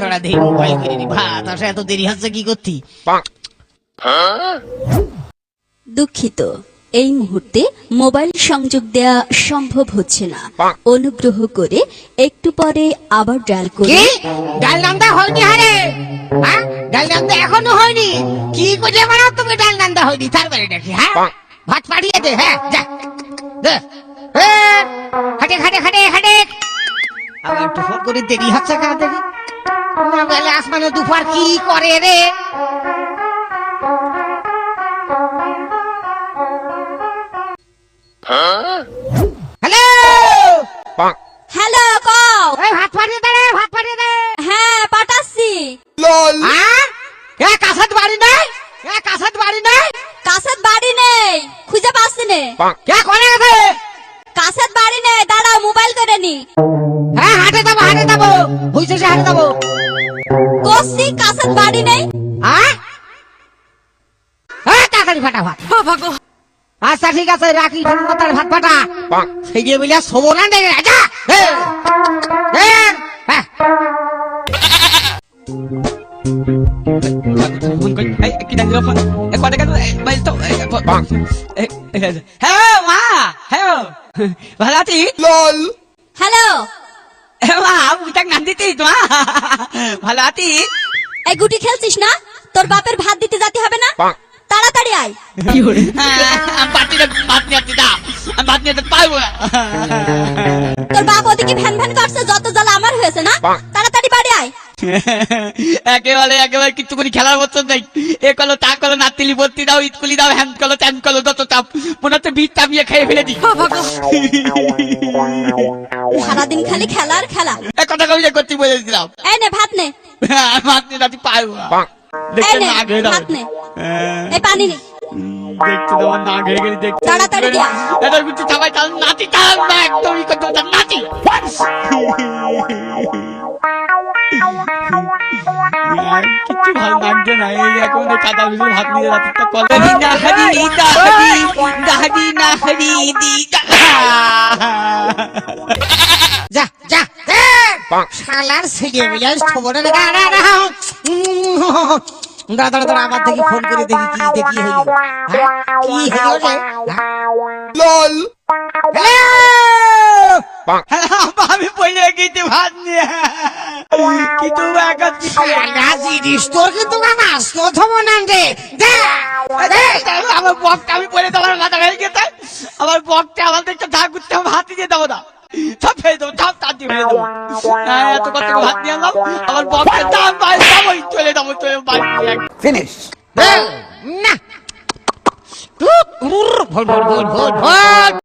দাঁড়া দেখি মোবাইল করে নি ভাত আসা এত দেরি হচ্ছে কি করতি? দুঃখিত এই মুহূর্তে মোবাইল সংযোগ দেয়া সম্ভব হচ্ছে না। অনুগ্রহ করে একটু পরে আবার ডায়াল কি? করুন ডাল নান্দা হয়নি হারে হ্যাঁ? ডাল নান্দা এখনও হয়নি? কি করে মানে তুমি ডাল নান্দা হয়নি? তার বাড়ি নাকি হ্যাঁ? ভাত পাঠিয়ে দে হ্যাঁ যা। দে। হাটে হাটে হাটে হাটে আবার একটু ফোন করে দেরি হচ্ছে কেন দেখি? না বেলা আসমানে দুপুর কি করে রে? হ্যালো! হ্যালো কও। এই ভাত পাঠিয়ে দে রে, ভাত পাঠিয়ে দে। হ্যাঁ পাঠাচ্ছি। হ্যাঁ এ কাসাত বাড়ি নাই? এ কাসাত বাড়ি নাই? কাছের বাড়ি নেই খুঁজে পাচ্ছি নে। কে কোনে গেছে কাছের বাড়ি নেই দাঁড়াও মোবাইল করে নি। হ্যাঁ হাটে যাব হাটে যাব। বুঝছ সে হাটে যাব। করছি কাছের বাড়ি নেই? হ্যাঁ? হ্যাঁ তাড়াতাড়ি ফাটা ভাত। আচ্ছা ঠিক আছে রাখি। তার ভাত ফাটা। সেই যে বলে শোবো না দেখে যা এ, এ, হ্যাঁ। হ্যাঁ মা হ্যাঁ ভালো আছিস? হ্যালো। হ্যাঁ মা বুঝাক নাম দিতিস মা। ভালো আছিস? এই গুটি খেলছিস না? তোর বাপের ভাত দিতে যেতে হবে না? তাড়াতাড়ি আয়। আমি পাচ্ছি না ভাত নিয়ে না আমি ভাত নিয়ে পারব। না তোর বাপ ওদিকে ভ্যান ভ্যান করছে যত হয়েছে না? তাড়াতাড়ি বাড়ি আয়। একেবারে একেবারে কিছু করে খেলার বছর নেই। এ কলো তা কলো নাতিলি ভর্তি দাও স্কুলি দাও হ্যান কলো ত্যান কলো যত চাপ। মনে হচ্ছে বীজ চাপিয়ে খেয়ে ফেলে দিই সারাদিন খালি খেলা আর খেলা। এ কথা কবি করতে বলেছিলাম। এই নে ভাত নে। ভাত নিয়ে যাতে পারব না দেখতে না দাও ভাত নে। এই পানি নে। দেখতে তোমার না খেয়ে গেলে দেখতে তাড়াতাড়ি দিয়া। এটা কিছু সবাই তাহলে নাতি তাহলে না একদমই করতে নাতি। কিচ্ছু ভালো লাগছে না এই এখন এই কাদা ভিতরে ভাত নিয়ে যাচ্ছে তো কল না হরি দাহরি দাহরি না হরি দি যা যা শালার ছেলে বলে খবর দাঁড়া দাঁড়া দাঁড়া আমার দেখি ফোন করে দেখি কি দেখি হইল হ্যাঁ? কি হইল রে হ্যালো আমি পড়ে ভাত নিয়ে। কিন্তু জিনিস তোর আসতো না রে। আমার বকটা আমি পরে তোমার মাথা ভেঙে গেছে আমার বকটা আমার দেখতে ধার করতে আমি হাতি দিয়ে দেবো না। সব ফেলে দেবো সব তাঁতি ফেলে দেবো। হ্যাঁ, এত কত ভাত নিয়ে এলাম। আমার বকটা দাম বাড়ি যাবোই চলে যাব চলে বাড়ি দে না। ভুল ভুল ভুল ভুল ভুল